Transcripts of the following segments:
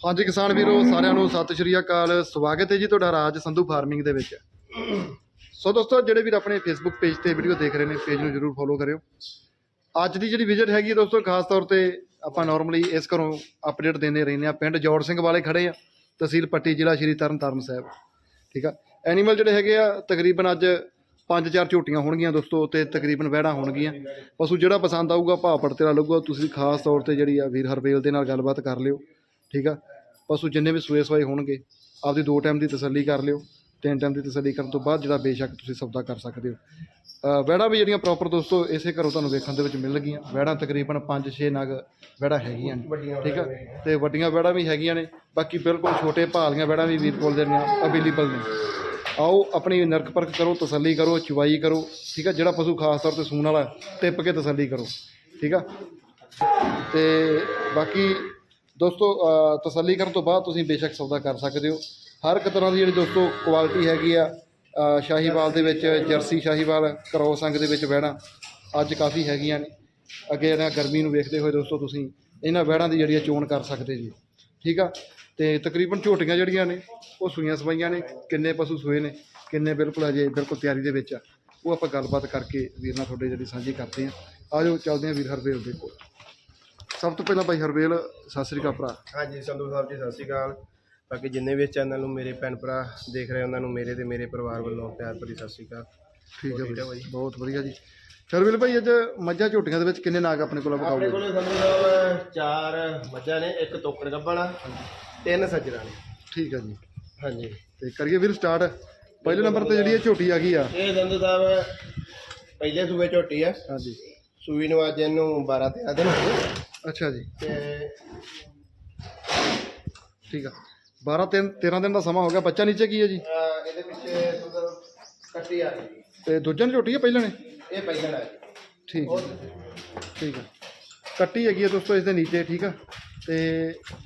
ਹਾਂਜੀ ਕਿਸਾਨ ਵੀਰੋ, ਸਾਰਿਆਂ ਨੂੰ ਸਤਿ ਸ਼੍ਰੀ ਅਕਾਲ। ਸਵਾਗਤ ਹੈ ਜੀ ਤੁਹਾਡਾ ਰਾਜ ਸੰਧੂ ਫਾਰਮਿੰਗ ਦੇ ਵਿੱਚ। ਸੋ ਦੋਸਤੋ, ਜਿਹੜੇ ਵੀਰ ਆਪਣੇ ਫੇਸਬੁੱਕ ਪੇਜ ਤੇ ਵੀਡੀਓ ਦੇਖ ਰਹੇ ਨੇ ਪੇਜ ਨੂੰ ਜਰੂਰ ਫੋਲੋ ਕਰਿਓ। ਅੱਜ ਦੀ ਜਿਹੜੀ ਵਿਜ਼ਿਟ ਹੈਗੀ ਹੈ ਦੋਸਤੋ, ਖਾਸ ਤੌਰ ਤੇ ਆਪਾਂ ਨਾਰਮਲੀ ਇਸ ਘਰੋਂ ਅਪਡੇਟ ਦਿੰਦੇ ਰਹਿੰਦੇ ਆ ਪਿੰਡ ਜੋੜ ਸਿੰਘ ਵਾਲੇ ਖੜੇ ਆ, ਤਹਿਸੀਲ ਪੱਟੀ ਜ਼ਿਲ੍ਹਾ ਸ਼੍ਰੀ ਤਰਨਤਾਰਨ ਸਾਹਿਬ। ਠੀਕ ਆ? ਐਨੀਮਲ ਜਿਹੜੇ ਹੈਗੇ ਆ, ਤਕਰੀਬਨ ਅੱਜ ਪੰਜ ਚਾਰ ਝੋਟੀਆਂ ਹੋਣਗੀਆਂ ਦੋਸਤੋ ਤੇ ਤਕਰੀਬਨ ਵਹਿੜਾਂ ਹੋਣਗੀਆਂ। ਪਸ਼ੂ ਜਿਹੜਾ ਪਸੰਦ ਆਊਗਾ ਭਾਅ ਪੜਤੇ ਨਾਲ ਲੱਗੂਗਾ ਤੁਸੀਂ ਖਾਸ ਤੌਰ ਤੇ ਜਿਹੜੀ ਆ ਵੀਰ ਹਰਵੇਲ ਦੇ ਨਾਲ ਗੱਲਬਾਤ ਕਰ ਲਿਓ ਠੀਕ ਆ? ਪਸ਼ੂ ਜਿੰਨੇ ਵੀ ਸੂਏ ਸਵਾਏ ਹੋਣਗੇ ਆਪਦੀ ਦੋ ਟਾਈਮ ਦੀ ਤਸੱਲੀ ਕਰ ਲਿਓ ਤਿੰਨ ਟਾਈਮ ਦੀ ਤਸੱਲੀ ਕਰਨ ਤੋਂ ਬਾਅਦ ਜਿਹੜਾ ਬੇਸ਼ੱਕ ਤੁਸੀਂ ਸੌਦਾ ਕਰ ਸਕਦੇ ਹੋ। ਅ, ਵੀ ਜਿਹੜੀਆਂ ਪ੍ਰੋਪਰ ਦੋਸਤੋ ਇਸੇ ਘਰੋਂ ਤੁਹਾਨੂੰ ਵੇਖਣ ਦੇ ਵਿੱਚ ਮਿਲਣਗੀਆਂ ਵਹਿੜਾਂ ਤਕਰੀਬਨ 5-6 ਨਗ ਵਹਿੜਾਂ ਹੈਗੀਆਂ ਨੇ ਠੀਕ ਆ? ਤੇ ਵੱਡੀਆਂ ਵਹਿੜਾਂ ਵੀ ਹੈਗੀਆਂ ਨੇ ਬਾਕੀ ਬਿਲਕੁਲ ਛੋਟੇ ਭਾਲੀਆਂ ਵਹਿੜਾਂ ਵੀ ਵੀਰ ਕੋਲ ਜਿਹੜੀਆਂ ਅਵੇਲੇਬਲ ਨੇ। ਆਓ, ਆਪਣੀ ਨਰਕ ਪਰਖ ਕਰੋ, ਤਸੱਲੀ ਕਰੋ ਚੁਵਾਈ ਕਰੋ, ਠੀਕ ਆ? ਜਿਹੜਾ ਪਸ਼ੂ ਖਾਸ ਤੌਰ ਤੇ ਸੂਣ ਵਾਲਾ ਟਿੱਪ ਕੇ ਤਸੱਲੀ ਕਰੋ, ਠੀਕ ਆ? ਤੇ ਬਾਕੀ ਦੋਸਤੋ ਤਸੱਲੀ ਕਰਨ ਤੋਂ ਬਾਅਦ ਤੁਸੀਂ ਬੇਸ਼ੱਕ ਸੌਦਾ ਕਰ ਸਕਦੇ ਹੋ। ਹਰ ਇੱਕ ਤਰ੍ਹਾਂ ਦੀ ਜਿਹੜੀ ਦੋਸਤੋ ਕੁਆਲਿਟੀ ਹੈਗੀ ਆ ਸ਼ਾਹੀਵਾਲ ਦੇ ਵਿੱਚ ਜਰਸੀ ਸ਼ਾਹੀਵਾਲ ਕਰੋ ਸੰਗ ਦੇ ਵਿੱਚ ਵਹਿੜਾਂ ਅੱਜ ਕਾਫੀ ਹੈਗੀਆਂ ਨੇ। ਅੱਗੇ ਜਿਹੜਾ ਗਰਮੀ ਨੂੰ ਵੇਖਦੇ ਹੋਏ ਦੋਸਤੋ ਤੁਸੀਂ ਇਹਨਾਂ ਵਹਿੜਾਂ ਦੀ ਜਿਹੜੀ ਆ ਚੋਣ ਕਰ ਸਕਦੇ ਜੀ, ਠੀਕ ਆ? ਤੇ ਤਕਰੀਬਨ ਝੋਟੀਆਂ ਜਿਹੜੀਆਂ ਨੇ ਉਹ ਸੂਈਆਂ ਸਵਾਈਆਂ ਨੇ ਕਿੰਨੇ ਪਸ਼ੂ ਸੂਏ ਨੇ ਕਿੰਨੇ ਬਿਲਕੁਲ ਅਜੇ ਬਿਲਕੁਲ ਤਿਆਰੀ ਦੇ ਵਿੱਚ ਆ। ਉਹ ਆਪਾਂ ਗੱਲਬਾਤ ਕਰਕੇ ਵੀਰ ਨਾਲ ਤੁਹਾਡੇ ਜਿਹੜੀ ਸਾਂਝੀ ਕਰਦੇ ਆ ਆਜੋ ਚੱਲਦੇ ਆ ਵੀਰ ਹਰਵੇਲ ਦੇ ਕੋਲ। ਸਭ ਤੋਂ ਪਹਿਲਾਂ ਭਾਈ ਹਰਵੇਲ ਸਤਿ ਸ੍ਰੀ ਅਕਾਲ ਭਰਾ। ਹਾਂਜੀ ਸੰਧੂ ਸਾਹਿਬ ਜੀ ਸਤਿ ਸ਼੍ਰੀ ਅਕਾਲ। ਬਾਕੀ ਜਿੰਨੇ ਵੀ ਚੈਨਲ ਨੂੰ ਮੇਰੇ ਭੈਣ ਭਰਾ ਦੇਖ ਰਹੇ ਉਹਨਾਂ ਨੂੰ ਮੇਰੇ ਤੇ ਮੇਰੇ ਪਰਿਵਾਰ ਵੱਲੋਂ ਪਿਆਰ ਭਰੀ ਸਤਿ ਸ਼੍ਰੀ ਅਕਾਲ। ਠੀਕ ਹੈ ਭਾਈ। ਬਹੁਤ ਵਧੀਆ ਜੀ। ਹਰਵੇਲ ਭਾਈ ਅੱਜ ਮੱਝਾਂ ਝੋਟੀਆਂ ਦੇ ਵਿੱਚ ਕਿੰਨੇ ਨਾਗ ਆਪਣੇ ਕੋਲ ਆਪਣੇ ਬਤਾਓਗੇ ਕੋਲੇ ਸੰਧੂ ਸਾਹਿਬ ਚਾਰ ਮੱਝਾਂ ਨੇ ਇੱਕ ਤੋਕੜ ਗੱਬਣਾ ਤਿੰਨ ਸੱਜਰਾਂ ਨੇ। ਠੀਕ ਹੈ ਜੀ। ਹਾਂਜੀ। ਤੇ ਕਰੀਏ ਵੀਰ ਸਟਾਰਟ ਪਹਿਲੇ ਨੰਬਰ ਤੇ ਜਿਹੜੀ ਇਹ ਝੋਟੀ ਆ ਗਈ ਆ। ਇਹ ਸੰਧੂ ਸਾਹਿਬ ਪਹਿਲੇ ਸੂਬੇ ਝੋਟੀ ਆ। ਹਾਂਜੀ। ਸੂਈ ਨੂੰ ਅੱਜ ਇਹਨੂੰ 12 13 ਦਿਨ ਹੋ ਗਏ। ਅੱਛਾ ਜੀ। ਤੇ ਠੀਕ ਆ। 12 ਤਿੰਨ 13 ਦਿਨ ਦਾ ਸਮਾਂ ਹੋ ਗਿਆ। ਬੱਚਾ ਨੀਚੇ ਕੀ ਹੈ ਜੀ? ਅਹ ਇਹਦੇ ਪਿੱਛੇ ਸਾਹਿਬ ਕੱਟੀ ਆ ਗਈ। ਤੇ ਦੂਜੇ ਨੇ ਝੋਟੀ ਹੈ ਪਹਿਲਾਂ ਨੇ? ਇਹ ਪਹਿਲਾਂ ਆ ਜੀ। ਠੀਕ ਹੈ ਠੀਕ ਹੈ ਕੱਟੀ ਹੈਗੀ ਹੈ ਦੋਸਤੋ ਇਸ ਦੇ ਨੀਚੇ ਠੀਕ ਆ। ਤੇ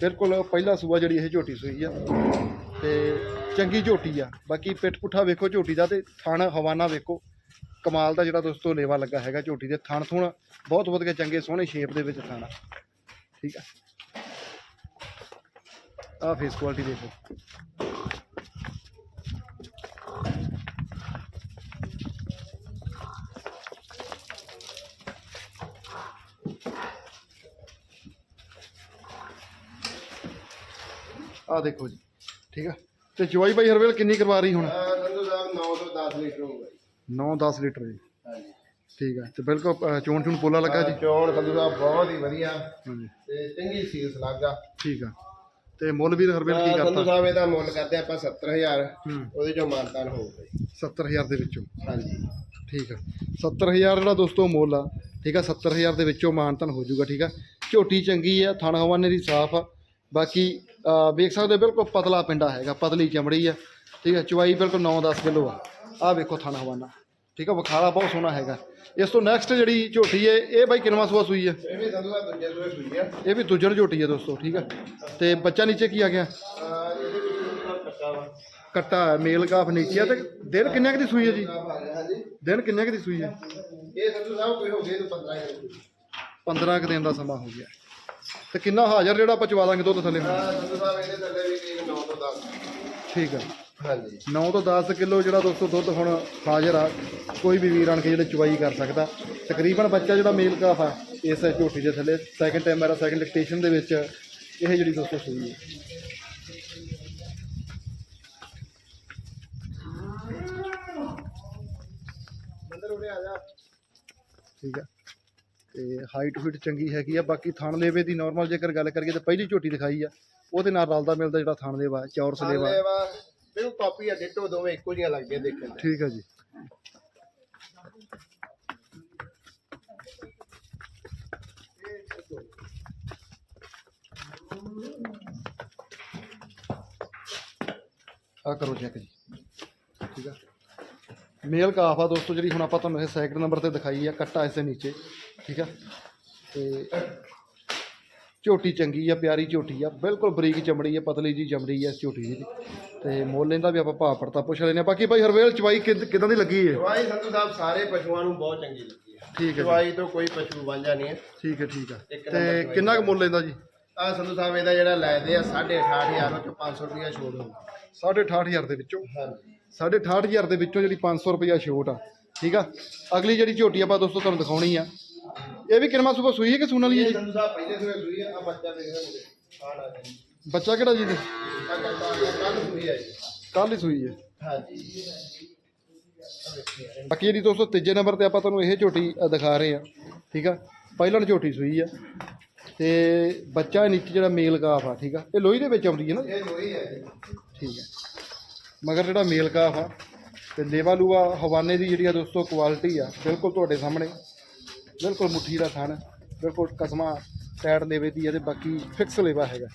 ਬਿਲਕੁਲ ਪਹਿਲਾ ਸੂਆ ਜਿਹੜੀ ਇਹ ਝੋਟੀ ਸੂਈ ਆ। ਤੇ ਚੰਗੀ ਝੋਟੀ ਆ। ਬਾਕੀ ਪਿੱਠ ਪੁੱਠਾ ਵੇਖੋ ਝੋਟੀ ਦਾ ਤੇ ਥਣ ਹਵਾਨਾ ਵੇਖੋ। ਕਮਾਲ ਦਾ ਜਿਹੜਾ ਦੋਸਤੋ ਲੇਵਾ ਲੱਗਾ ਹੈਗਾ ਝੋਟੀ ਦੇ। ਥਣ ਥੁਣ ਬਹੁਤ ਵਧੀਆ ਚੰਗੇ ਸੋਹਣੇ ਸ਼ੇਪ ਦੇ ਵਿੱਚ ਥਾਣਾ ਠੀਕ ਆ। ਆ ਫੇਸ ਕੁਆਲਿਟੀ ਦੇਖੋ। ਆ ਦੇਖੋ ਜੀ। ਠੀਕ ਆ? ਤੇ ਜਵਾਈ ਬਾਈ ਹਰਵੇਲ ਕਿੰਨੀ ਕਰਵਾ ਰਹੀ ਹੁਣ? ਅਹ ਸੰਧੂ ਸਾਹਿਬ 9 ਤੋਂ 10 ਲੀਟਰ ਹੋਊਗਾ ਜੀ 9-10 ਲੀਟਰ ਜੀ। ਹਾਂਜੀ। ਠੀਕ ਆ ਤੇ ਬਿਲਕੁਲ ਅ, ਚੋਣ ਚੂਣ ਪੋਲਾ ਲੱਗਾ ਜੀ? ਚੋਣ ਸੰਧੂ ਸਾਹਿਬ ਬਹੁਤ ਹੀ ਵਧੀਆ। ਹਾਂਜੀ। ਤੇ ਚੰਗੀ ਸੀਲਸ ਲੱਗਾ ਠੀਕ ਆ। ਤੇ ਮੁੱਲ ਵੀਰ ਹਰਵੇਲ ਕੀ ਸੰਧੂ ਕਰਤਾ? ਸਾਹਿਬ ਇਹਦਾ ਮੁੱਲ ਕਰਦੇ ਆਪਾਂ 70000 ਹੂੰ। ਉਹਦੇ ਚੋਂ ਮਾਨਤਾਨ ਹੋਊਗਾ ਜੀ 70000 ਦੇ ਵਿੱਚੋਂ? ਹਾਂਜੀ। ਠੀਕ ਆ। 70000 ਜਿਹੜਾ ਦੋਸਤੋ ਮੁੱਲ ਆ। ਠੀਕ ਆ 70000 ਦੇ ਵਿੱਚੋਂ ਮਾਨਤਨ ਹੋ ਜਾਊਗਾ ਠੀਕ ਆ। ਝੋਟੀ ਚੰਗੀ ਆ ਥਣ ਹਵਾਨੇ ਦੀ ਸਾਫ਼ ਆ। ਬਾਕੀ ਵੇਖ ਸਕਦੇ ਹੋ ਬਿਲਕੁਲ ਪਤਲਾ ਪਿੰਡਾ ਹੈਗਾ ਪਤਲੀ ਚਮੜੀ ਆ। ਠੀਕ ਆ ਚਵਾਈ ਬਿਲਕੁਲ 9-10 ਕਿਲੋ ਆ। ਆ ਵੇਖੋ ਥਣ ਹਵਾਨਾ। ਠੀਕ ਆ ਵਿਖਾਲਾ ਬਹੁਤ ਸੋਹਣਾ ਹੈਗਾ। ਇਸ ਤੋਂ ਨੈਕਸਟ ਜਿਹੜੀ ਝੋਟੀ ਹੈ ਇਹ ਬਾਈ ਕਿੰਨਵਾਂ ਸੂਆ ਸੂਈ ਆ? ਇਹ ਵੀ ਸਾਹਿਬ ਦੂਜੇ ਸੂਏ ਸੂਈ ਆ। ਇਹ ਵੀ ਦੂਜਣ ਝੋਟੀ ਹੈ ਦੋਸਤੋ ਠੀਕ ਆ। ਤੇ ਬੱਚਾ ਨੀਚੇ ਕੀ ਆ ਗਿਆ? ਕੱਟਾ ਹੈ, ਮੇਲ ਕਾਫ ਨੀਚੇ ਆ ਤੇ ਦਿਨ ਕਿੰਨੇ ਕੁ ਦੀ ਸੂਈ ਹੈ ਜੀ? ਦਿਨ ਕਿੰਨੇ ਕੁ ਦੀ ਸੂਈ ਹੈ ਇਹ ਸੰਧੂ ਸਾਹਿਬ ਕੋਈ ਹੋ ਗਏ ਨੂੰ 15 ਕਿਲੋ 15 ਕੁ ਦਿਨ ਦਾ ਸਮਾਂ ਹੋ ਗਿਆ। ਤੇ ਕਿੰਨਾ ਹਾਜ਼ਰ ਜਿਹੜਾ ਆਪਾਂ ਚਵਾ ਦਾਂਗੇ ਦੁੱਧ ਥੱਲੇ? ਸੰਧੂ ਸਾਹਿਬ ਇਹਦੇ ਥੱਲੇ ਵੀ ਕਰੀਬ 9 ਤੋਂ 10 ਠੀਕ ਆ। ਹਾਂਜੀ। 9 ਤੋਂ 10 ਕਿਲੋ ਜਿਹੜਾ ਦੋਸਤੋ ਦੁੱਧ ਹੁਣ ਹਾਜ਼ਰ ਆ ਕੋਈ ਵੀ ਵੀਰ ਆਣ ਕੇ ਜਿਹੜੇ ਚਵਾਈ ਕਰ ਸਕਦਾ। ਤਕਰੀਬਨ ਬੱਚਾ ਜਿਹੜਾ ਮੇਲ ਕਾਫ ਆ ਇਸ ਝੋਟੀ ਦੇ ਥੱਲੇ ਸੈਕਿੰਡ ਟਾਈਮ ਮੇਰਾ ਸੈਕਿੰਡ ਸਟੇਸ਼ਨ ਦੇ ਵਿੱਚ ਇਹ ਜਿਹੜੀ ਦੋਸਤੋ ਸੂਈ ਹੈ ਠੀਕ ਆ। ਤੇ ਹਾਈਟ ਫਿਟ ਚੰਗੀ ਹੈਗੀ ਆ ਬਾਕੀ ਥਣ ਲੇਵੇ ਦੀ ਨਾਰਮਲ ਜੇਕਰ ਗੱਲ ਕਰੀਏ ਤਾਂ ਪਹਿਲੀ ਝੋਟੀ ਦਿਖਾਈ ਆ ਉਹਦੇ ਨਾਲ ਰਲਦਾ ਮਿਲਦਾ ਜਿਹੜਾ ਥਣ ਲੇਵਾ ਚੌਰਸ ਬਿਲਕੁਲ ਕਾਪੀ ਆ ਡਿੱਟੋ ਦੋਵੇਂ ਇੱਕੋ ਜਿਹੀਆਂ ਲੱਗਦੀਆਂ ਦੇਖਣ ਠੀਕ ਆ ਜੀ। ਆ ਕਰੋ ਚੈੱਕ ਜੀ। ਠੀਕ ਆ। ਮੇਲ ਕਾਫ ਆ ਦੋਸਤੋ ਜਿਹੜੀ ਹੁਣ ਆਪਾਂ ਤੁਹਾਨੂੰ ਇਹ ਸੈਕਿੰਡ ਨੰਬਰ ਤੇ ਦਿਖਾਈ ਆ ਕੱਟਾ ਇਸ ਦੇ ਨੀਚੇ ਠੀਕ ਆ? ਤੇ ਝੋਟੀ ਚੰਗੀ ਆ ਪਿਆਰੀ ਝੋਟੀ ਆ ਬਿਲਕੁਲ ਬਰੀਕ ਚਮੜੀ ਆ ਪਤਲੀ ਜੀ ਚਮੜੀ ਆ ਇਸ ਝੋਟੀ ਦੀ। ਤੇ ਮੁੱਲ ਇਹਦਾ ਵੀ ਆਪਾਂ ਭਾਅ ਪੜਤਾ ਪੁੱਛ ਲੈਨੇ ਆ। ਬਾਕੀ ਭਾਈ ਹਰਵੇਲ ਚਵਾਈ ਕਿਦ- ਦੀ ਲੱਗੀ ਹੈ ਦਵਾਈ ਸੰਧੂ ਸਾਹਿਬ ਸਾਰੇ ਪਸ਼ੂਆਂ ਨੂੰ ਬਹੁਤ ਚੰਗੀ ਲੱਗੀ ਹੈ ਠੀਕ ਹੈ ਜੀ। ਦਵਾਈ ਤੋਂ ਕੋਈ ਪਸ਼ੂ ਵਾਂਝਾ ਨਹੀਂ ਹੈ। ਠੀਕ ਹੈ ਠੀਕ ਹੈ। ਤੇ ਕਿੰਨਾ ਕੁ ਮੁੱਲ ਲੈਂਦਾ ਜੀ? ਆ ਸੰਧੂ ਸਾਹਿਬ ਇਹਦਾ ਜਿਹੜਾ ਲੈਦੇ ਆ 68500 ਉਹ ਚੋਂ 500 ਰੁਪਇਆ ਛੋੜ ਹੁੰਦਾ 68500 ਦੇ ਵਿੱਚੋਂ? ਹਾਂਜੀ। 68500 ਦੇ ਵਿੱਚੋਂ ਜਿਹੜੀ 500 ਰੁਪਇਆ ਛੋਟ ਆ ਠੀਕ ਆ? ਅਗਲੀ ਜਿਹੜੀ ਝੋਟੀ ਆਪਾਂ ਦੋਸਤੋ ਤੁਹਾਨੂੰ ਦਿਖਾਉਣੀ ਆ ਇਹ ਵੀ ਕਿੰਨਾ ਸੂਬਾ ਸੂਈ ਹੈ ਕਿ ਸੂਣ ਵਾਲੀ ਹੈ ਇਹ ਜੀ? ਸੰਧੂ ਸਾਹਿਬ ਪਹਿਲੇ ਸੂਏ ਸੂਈ ਆ ਆਹ ਬੱਚਾ ਦੇਖਦੇ ਮੁੰਡੇ ਆ ਨਾ ਜੀ। ਬੱਚਾ ਕਿਹੜਾ ਜੀ ਦੇ ਆ ਕੱਲ ਸੂਈ ਆ ਜੀ। ਕੱਲ ਹੀ ਸੂਈ ਹੈ। ਹਾਂਜੀ। ਬਾਕੀ ਜਿਹੜੀ ਦੋਸਤੋ ਤੀਜੇ ਨੰਬਰ ਤੇ ਆਪਾਂ ਤੁਹਾਨੂੰ ਇਹ ਝੋਟੀ ਅ, ਦਿਖਾ ਰਹੇ ਆ ਠੀਕ ਆ? ਪਹਿਲਾਂ ਝੋਟੀ ਸੂਈ ਆ। ਤੇ ਬੱਚਾ ਨੀਚੇ ਜਿਹੜਾ ਮੇਲ ਕਾਫ ਆ ਠੀਕ ਆ? ਇਹ ਲੋਹੀ ਦੇ ਵਿੱਚ ਆਉਂਦੀ ਹੈ ਨਾ? ਇਹ ਲੋਈ ਹੈ ਠੀਕ ਹੈ। ਮਗਰ ਜਿਹੜਾ ਮੇਲ ਕਾਫ ਆ ਤੇ ਲੇਵਾ ਲੂਆ ਹਵਾਨੇ ਦੀ ਜਿਹੜੀ ਆ ਦੋਸਤੋ ਕੁਆਲਿਟੀ ਆ ਬਿਲਕੁਲ ਤੁਹਾਡੇ ਸਾਹਮਣੇ। ਬਿਲਕੁਲ ਮੁੱਠੀ ਦਾ ਥਣ ਬਿਲਕੁਲ ਕਸਮਾ ਟੈਟ ਲੇਵੇ ਦੀ ਆ ਤੇ ਬਾਕੀ ਫਿਕਸ ਲੇਵਾ ਹੈਗਾ।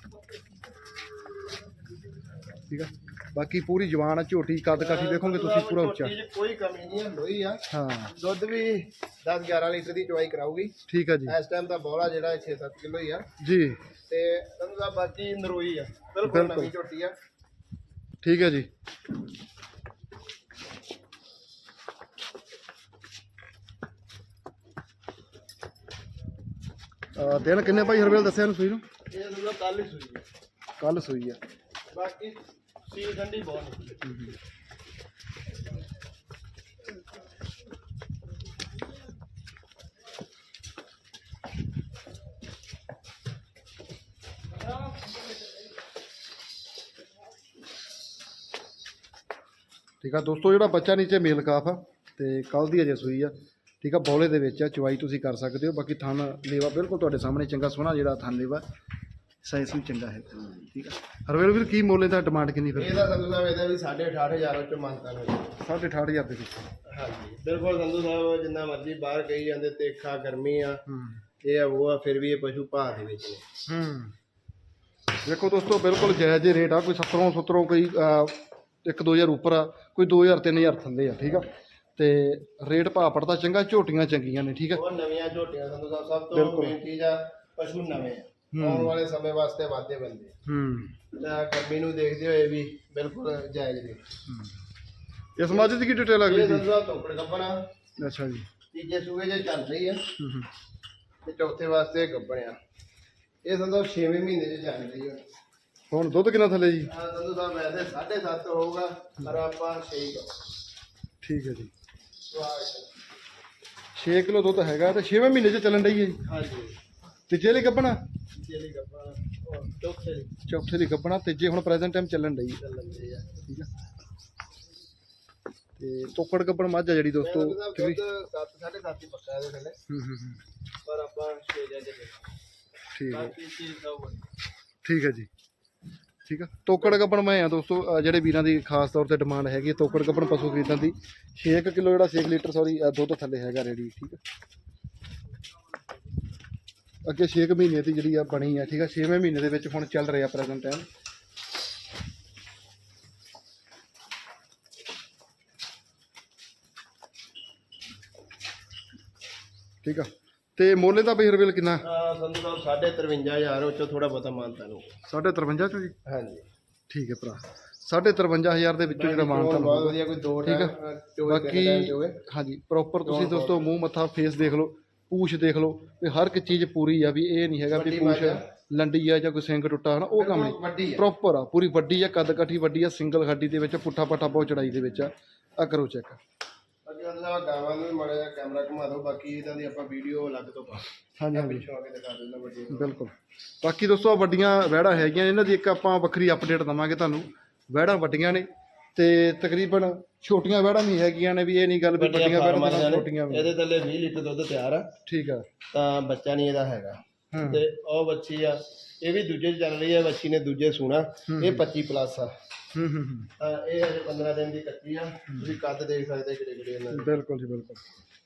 ਠੀਕ ਆ? ਬਾਕੀ ਪੂਰੀ ਜਵਾਨ ਆ ਝੋਟੀ ਕੱਦ ਕਾਠੀ ਦੇਖੋਗੇ ਤੁਸੀਂ ਪੂਰਾ ਉੱਚਾ। ਝੋਟੀ 'ਚ ਕੋਈ ਕਮੀ ਨਹੀਂ ਹੈ ਲੋਈ ਆ। ਹਾਂ। ਦੁੱਧ ਵੀ 10 11 ਲੀਟਰ ਦੀ ਚਵਾਈ ਕਰਾਊਗੀ। ਠੀਕ ਆ ਜੀ। ਇਸ ਟਾਈਮ ਦਾ ਬੋਲਾ ਜਿਹੜਾ 6-7 ਕਿਲੋ ਹੀ ਆ। ਜੀ। ਤੇ ਤੁਹਾਨੂੰ ਦਾ ਬਾਕੀ ਨਰੋਈ ਆ। ਬਿਲਕੁਲ ਬਿਲਕੁਲ। ਨਵੀਂ ਝੋਟੀ ਆ। ਠੀਕ ਹੈ ਜੀ। ਅਹ ਦਿਨ ਕਿੰਨੇ ਭਾਈ ਹਰਵੇਲ ਦੱਸਿਆ ਨੂੰ ਸੂਈ ਨੂੰ? ਇਹ ਤੁਹਾਨੂੰ ਕੱਲ ਹੀ ਸੂਈ ਆ। ਕੱਲ ਸੂਈ ਆ। ਬਾਕੀ ਸੀ ਠੰਡੀ ਬਹੁਤ ਨਿਕਲੀ। ਠੀਕ ਆ, ਦੋਸਤੋ, ਜਿਹੜਾ ਬੱਚਾ ਨੀਚੇ ਮੇਲ ਕਾਫ ਆ ਤੇ ਕੱਲ ਦੀ ਅਜੇ ਸੂਈ ਆ, ਠੀਕ ਆ, ਬੌਲੇ ਦੇ ਵਿੱਚ ਆ ਚਵਾਈ ਤੁਸੀਂ ਕਰ ਸਕਦੇ ਹੋ, ਬਾਕੀ ਥਣ ਲੇਵਾ ਬਿਲਕੁਲ ਤੁਹਾਡੇ ਸਾਹਮਣੇ ਚੰਗਾ ਸੋਹਣਾ ਜਿਹੜਾ ਥਣ ਲੇਵਾ ਸਾਈਜ਼ ਵੀ ਚੰਗਾ ਹੈ। ਠੀਕ ਆ। ਹਰਵੇਲ ਵੀਰ ਕੀ ਮੁੱਲ ਇਹਦਾ ਡਿਮਾਂਡ ਕਿੰਨੀ ਫਿਰ? ਇਹਦਾ ਸੰਧੂ ਸਾਹਿਬ ਇਹਦਾ ਵੀ 68500 ਚ ਮੰਨਤਾ ਨੇ 68500 ਦੇ ਵਿੱਚ। ਹਾਂਜੀ। ਬਿਲਕੁਲ ਸੰਧੂ ਸਾਹਿਬ ਜਿੰਨਾ ਮਰਜ਼ੀ ਬਾਹਰ ਕਹੀ ਜਾਂਦੇ ਤੇਖਾ ਗਰਮੀ ਆ। ਹੂੰ। ਇਹ ਆ ਉਹ ਆ ਫਿਰ ਵੀ ਇਹ ਪਸ਼ੂ ਭਾਅ ਦੇ ਵਿੱਚ ਨੇ। ਹੂੰ। ਦੇਖੋ ਦੋਸਤੋ ਬਿਲਕੁਲ ਜਾਇਜ਼ ਰੇਟ ਆ। ਕੋਈ 70 70 ਕੋਈ 1-2000 ਉੱਪਰ ਆ ਕੋਈ 2000 3000 ਥੱਲੇ ਆ ਠੀਕ ਆ। ਤੇ ਰੇਟ ਭਾਅ ਪੜਦਾ ਚੰਗਾ ਝੋਟੀਆਂ ਚੰਗੀਆਂ ਨੇ ਠੀਕ ਆ। ਉਹ ਨਵੀਆਂ ਝੋਟੀਆਂ ਸਾਹਿਬ। ਸਭ ਤੋਂ। ਮੇਨ ਚੀਜ਼ ਆ ਪਸ਼ੂ ਨਵੇਂ ਆ। ਹੂੰ। ਆਉਣ ਵਾਲੇ ਸਮੇਂ ਵਾਸਤੇ ਵਾਧੇ ਬੰਦੇ ਹੂੰ। ਤਾਂ ਗਰਮੀ ਨੂੰ ਦੇਖਦੇ ਹੋਏ ਵੀ ਬਿਲਕੁਲ ਜਾਇਜ਼ ਨੇ। ਇਸ ਮੱਝ ਦੀ ਕੀ ਡਿਟੇਲ ਅਗਲੀ ਇਹ ਦੀ? ਟੋਕੜ ਕੱਪਣਾ। ਅੱਛਾ ਜੀ। ਤੀਜੇ ਸੂਏ ਜੇ ਚੱਲ ਰਹੀ ਆ। ਹੂੰ ਹੂੰ। ਤੇ ਚੌਥੇ ਵਾਸਤੇ ਗੱਬਣਿਆ ਇਹ ਸੰਧੂ 6ਵੇਂ ਮਹੀਨੇ ਚ ਚੱਲ ਰਹੀ ਆ। ਹੁਣ ਦੁੱਧ ਕਿੰਨਾ ਥੱਲੇ ਜੀ? ਆ ਸੰਧੂ ਸਾਹਿਬ ਵੈਸੇ 7.5 ਹੋਊਗਾ ਪਰ ਆਪਾਂ 6 ਠੀਕ ਹੈ ਜੀ। ਸਵਾਗਤ 6 ਕਿਲੋ ਦੁੱਧ ਹੈਗਾ ਤੇ 6ਵੇਂ ਮਹੀਨੇ 'ਚ ਚੱਲਣ ਡਈ ਹੈ ਜੀ। ਹਾਂਜੀ। ਤੀਜੇ ਲਈ ਕੱਪਣਾ ਤੀਜੇ ਗੱਬਣਾ ਚੌਥੇ ਲਈ। ਚੌਥੇ ਲਈ ਕੱਪਣਾ ਤੀਜੇ ਹੁਣ ਪ੍ਰੈਜ਼ੈਂਟ ਟਾਈਮ ਚੱਲਣ ਆ। ਠੀਕ ਆ। ਤੇ ਤੋਕੜ ਕੱਪਣ ਮੱਝ ਆ ਜਿਹੜੀ ਦੋਸਤੋ ਦੁੱਧ 7 7.5 ਪੱਕਾ ਇਹਦੇ ਥੱਲੇ। ਹੂੰ ਹੂੰ ਹੂੰ। ਪਰ ਆਪਾਂ 6 ਦੇ ਦੇ ਠੀਕ ਹੈ। ਠੀਕ ਹੈ ਜੀ। ਠੀਕ ਆ। ਤੋਕੜ ਕੱਪਣ ਮੈਂ ਆ ਦੋਸਤੋ ਜਿਹੜੇ ਵੀਰਾਂ ਦੀ ਖਾਸ ਤੌਰ ਤੇ ਡਿਮਾਂਡ ਹੈਗੀ ਤੋਕੜ ਕੱਪਣ ਪਸ਼ੂ ਖਰੀਦਣ ਦੀ। 6 ਕਿਲੋ ਜਿਹੜਾ 6 ਲੀਟਰ ਸੌਰੀ ਦੁੱਧ ਥੱਲੇ ਹੈਗਾ ਰੈਡੀ ਠੀਕ ਆ। ਅੱਗੇ 6 ਮਹੀਨੇ ਦੀ ਜਿਹੜੀ ਆ ਬਣੀ ਆ ਠੀਕ ਆ? 6ਵੇਂ ਮਹੀਨੇ ਦੇ ਵਿੱਚ ਹੁਣ ਚੱਲ ਰਿਹਾ ਪ੍ਰੈਜ਼ੈਂਟ ਟਾਈਮ ਠੀਕ ਆ? ਤੇ ਮੋਲੇ ਦਾ ਬਈ ਰਵੇਲ ਕਿੰਨਾ? ਸੰਧੂ ਸਾਹਿਬ 53000 ਉਹ ਚੋਂ ਥੋੜਾ ਬਹੁਤਾ ਮਾਨਤਾ ਨੂੰ 53 ਚੋਂ ਜੀ? ਹਾਂਜੀ। ਠੀਕ ਹੈ ਭਰਾ। 53500 ਦੇ ਵਿੱਚੋਂ ਜਿਹੜਾ ਮਾਨਤਾ ਬਹੁਤ ਵਧੀਆ ਕੋਈ ਦੋ ਠੀਕ ਆ। ਬਾਕੀ ਹਾਂਜੀ ਪ੍ਰੋਪਰ ਤੁਸੀਂ ਦੋਸਤੋ ਮੂੰਹ ਮੱਥਾ ਫੇਸ ਦੇਖ ਲਓ। ਪੂਛ ਦੇਖ ਲਓ ਵੀ ਹਰ ਇੱਕ ਚੀਜ਼ ਪੂਰੀ ਆ ਵੀ ਇਹ ਨਹੀਂ ਹੈਗਾ ਵੀ ਵੱਡੀ ਪੂਛ। ਲੰਡੀ ਆ ਜਾਂ ਕੋਈ ਸਿੰਗ ਟੁੱਟਾ ਹਨਾ ਉਹ ਕੰਮ ਨਹੀਂ। ਵੱਡੀ ਆ। ਪ੍ਰੋਪਰ ਆ ਪੂਰੀ ਵੱਡੀ ਆ ਕੱਦ ਕਾਠੀ ਵੱਡੀ ਆ ਸਿੰਗਲ ਹੱਡੀ ਦੇ ਵਿੱਚ ਪੁੱਠਾ ਪੱਠਾ ਬਹੁਤ ਚੜਾਈ ਦੇ ਵਿੱਚ ਆ। ਆ ਕਰੋ ਚੈੱਕ ਸੰਧੂ ਸਾਹਿਬ ਗਾਵਾਂ ਨੂੰ ਮਾੜਾ ਜਿਹਾ ਕੈਮਰਾ ਘੁਮਾ ਦਿਓ ਬਾਕੀ ਇਹਨਾਂ ਦੀ ਆਪਾਂ ਵੀਡੀਓ ਅਲੱਗ ਤੋਂ ਪਾ ਹਾਂਜੀ ਹਾਂਜੀ। ਪਿੱਛੋਂ ਆ ਕੇ ਦਿਖਾ ਦਿੰਦਾ ਵੱਡੀ ਬਿਲਕੁਲ। ਬਾਕੀ ਦੋਸਤੋ ਆਹ ਵੱਡੀਆਂ ਵਹਿੜਾਂ ਹੈਗੀਆਂ ਇਹਨਾਂ ਦੀ ਇੱਕ ਆਪਾਂ ਵੱਖਰੀ ਅਪਡੇਟ ਦਵਾਂਗੇ ਤੁਹਾਨੂੰ। ਵਹਿੜਾਂ ਵੱਡੀਆਂ ਨੇ ਤੇ ਤਕਰੀਬਨ ਛੋਟੀਆਂ ਵਹਿੜਾਂ ਵੀ ਹੈਗੀਆਂ ਨੇ ਵੀ ਇਹ ਨਹੀਂ ਗੱਲ ਵੀ ਵੱਡੀਆਂ ਵਹਿੜਾਂ ਨਾਲ ਛੋਟੀਆਂ ਵੀ। ਇਹਦੇ ਥੱਲੇ 20 ਲੀਟਰ ਦੁੱਧ ਤਿਆਰ ਆ। ਠੀਕ ਆ। ਤਾਂ ਬੱਚਾ ਨਹੀਂ ਇਹਦਾ ਹੈਗਾ। ਤੇ ਉਹ ਬੱਚੀ ਆ ਇਹ ਵੀ ਦੂਜੇ ਚੱਲ ਰਹੀ ਹੈ ਬੱਚੀ ਨੇ ਦੂਜੇ ਸੂਣਾ। ਇਹ 25 ਪਲੱਸ ਆ। ਹੂੰ ਹੂੰ ਹੂੰ। ਤਾਂ ਇਹ ਅਜੇ 15 ਦਿਨ ਦੀ ਕੱਚੀ ਆ। ਤੁਸੀਂ ਕੱਦ ਦੇਖ ਸਕਦੇ ਕਿਹੜੇ ਕਿਹੜੇ ਇਹਨਾਂ ਦੇ। ਬਿਲਕੁਲ ਜੀ ਬਿਲਕੁਲ।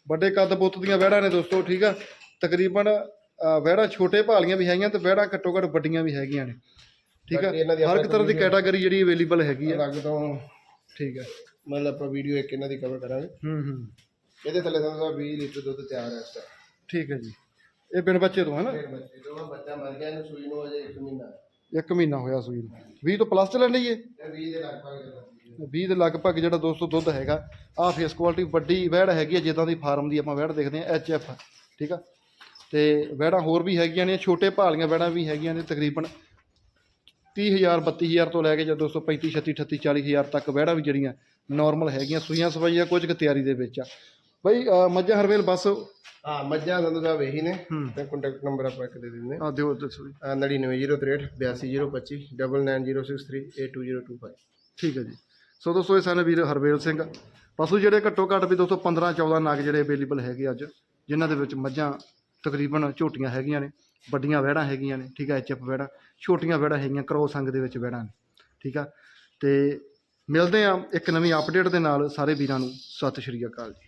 ਵੱਡੇ ਕੱਦ ਬੁੱਤ ਦੀਆਂ ਵਹਿੜਾਂ ਨੇ ਦੋਸਤੋ ਠੀਕ ਆ? ਤਕਰੀਬਨ ਵਹਿੜਾਂ ਛੋਟੇ ਭਾਲੀਆਂ ਵੀ ਹੈਗੀਆਂ ਤੇ ਵਹਿੜਾਂ ਘੱਟੋ ਘੱਟ ਵੱਡੀਆਂ ਵੀ ਹੈਗੀਆਂ ਨੇ। ਠੀਕ ਆ? ਹਰ ਇੱਕ ਤਰ੍ਹਾਂ ਦੀ ਕੈਟਾਗਰੀ ਜਿਹੜੀ ਅਵੇਲੇਬਲ ਹੈਗੀ ਆ। ਅਲੱਗ ਤੋਂ ਠੀਕ ਆ ਮਤਲਬ ਆਪਾਂ ਵੀਡੀਓ ਇੱਕ ਇਹਨਾਂ ਦੀ ਕਵਰ ਕਰਾਂਗੇ। ਹੂੰ ਹੂੰ। ਇਹਦੇ ਥੱਲੇ ਤੁਹਾਨੂੰ 20 ਲੀਟਰ ਦੁੱਧ ਤਿਆਰ ਹੈ ਇਸ ਠੀਕ ਹੈ ਜੀ। ਇਹ ਬਿਨ ਬੱਚੇ ਤੋਂ ਹੈ ਨਾ? ਡੇਢ ਬੱਚੇ ਤੋਂ ਬੱਚਾ ਮਰ ਗਿਆ ਇਹਨੂੰ ਸੂਈ ਨੂੰ ਅਜੇ 1 ਮਹੀਨਾ ਹੈ। ਇੱਕ ਮਹੀਨਾ ਹੋਇਆ ਸੂਈ ਨੂੰ। 20 ਤੋਂ ਪਲੱਸ ਚੱਲਣ ਲਈ ਇਹ? ਇਹ 20 ਦੇ ਲਗਭਗ ਦੇ ਲੱਗੀ 20 ਦੇ ਲਗਭਗ ਜਿਹੜਾ ਦੋਸਤੋ ਦੁੱਧ ਹੈਗਾ ਆਹ ਫੇਸ ਕੁਆਲਿਟੀ ਵੱਡੀ ਵਹਿੜ ਹੈਗੀ ਹੈ ਜਿੱਦਾਂ ਦੀ ਫਾਰਮ ਦੀ ਆਪਾਂ ਵਹਿੜ ਦੇਖਦੇ ਹਾਂ ਐਚ ਐਫ ਠੀਕ ਆ। ਤੇ ਵਹਿੜਾਂ ਹੋਰ ਵੀ ਹੈਗੀਆਂ ਨੇ ਛੋਟੇ ਭਾਲੀਆਂ ਵਹਿੜਾਂ ਵੀ ਹੈਗੀਆਂ ਨੇ ਤਕਰੀਬਨ। 30000 32000 ਤੋਂ ਲੈ ਕੇ ਜਦੋਂ 235 36 38 40000 ਤੱਕ ਵਹਿੜਾਂ ਵੀ ਜਿਹੜੀਆਂ ਨਾਰਮਲ ਹੈਗੀਆਂ ਸੂਈਆਂ ਸਵਾਈਆਂ ਕੁਝ ਕੁ ਤਿਆਰੀ ਦੇ ਵਿੱਚ ਆ। ਬਈ ਅਹ ਮੱਝਾਂ ਹਰਵੇਲ ਬਸ। ਹਾਂ ਮੱਝਾਂ ਸੰਧੂ ਸਾਹਿਬ ਇਹੀ ਨੇ। ਹੂੰ। ਤੇ ਕੰਟੈਕਟ ਨੰਬਰ ਆਪਾਂ ਇੱਕ ਦੇ ਦਿੰਦੇ ਆ ਦਿਓ ਦੱਸੋ ਜੀ। ਹਾਂ 99063 82025 9906382025 ਠੀਕ ਹੈ ਜੀ। ਸੋ ਦੋਸਤੋ ਇਹ ਸਨ ਵੀਰ ਹਰਵੇਲ ਸਿੰਘ। ਪਸ਼ੂ ਜਿਹੜੇ ਘੱਟੋ ਘੱਟ ਵੀ ਦੋਸਤੋ 15 14 ਨਗ ਜਿਹੜੇ ਅਵੇਲੇਬਲ ਹੈਗੇ ਅੱਜ ਜਿਨ੍ਹਾਂ ਦੇ ਵਿੱਚ ਮੱਝਾਂ ਤਕਰੀਬਨ ਝੋਟੀਆਂ ਹੈਗੀਆਂ ਨੇ। ਵੱਡੀਆਂ ਵਹਿੜਾਂ ਹੈਗੀਆਂ ਨੇ, ਠੀਕ ਹੈ ਐਚਐਫ ਵਹਿੜਾਂ, ਛੋਟੀਆਂ ਵਹਿੜਾਂ ਹੈਗੀਆਂ, ਕਰੋਸ ਸੰਗ ਦੇ ਵਿੱਚ ਵਹਿੜਾਂ ਨੇ, ਠੀਕ ਆ। ਤੇ ਮਿਲਦੇ ਆ ਇੱਕ ਨਵੀਂ ਅਪਡੇਟ ਦੇ ਨਾਲ, ਸਾਰੇ ਵੀਰਾਂ ਨੂੰ ਸਤਿ ਸ਼੍ਰੀ ਅਕਾਲ ਜੀ।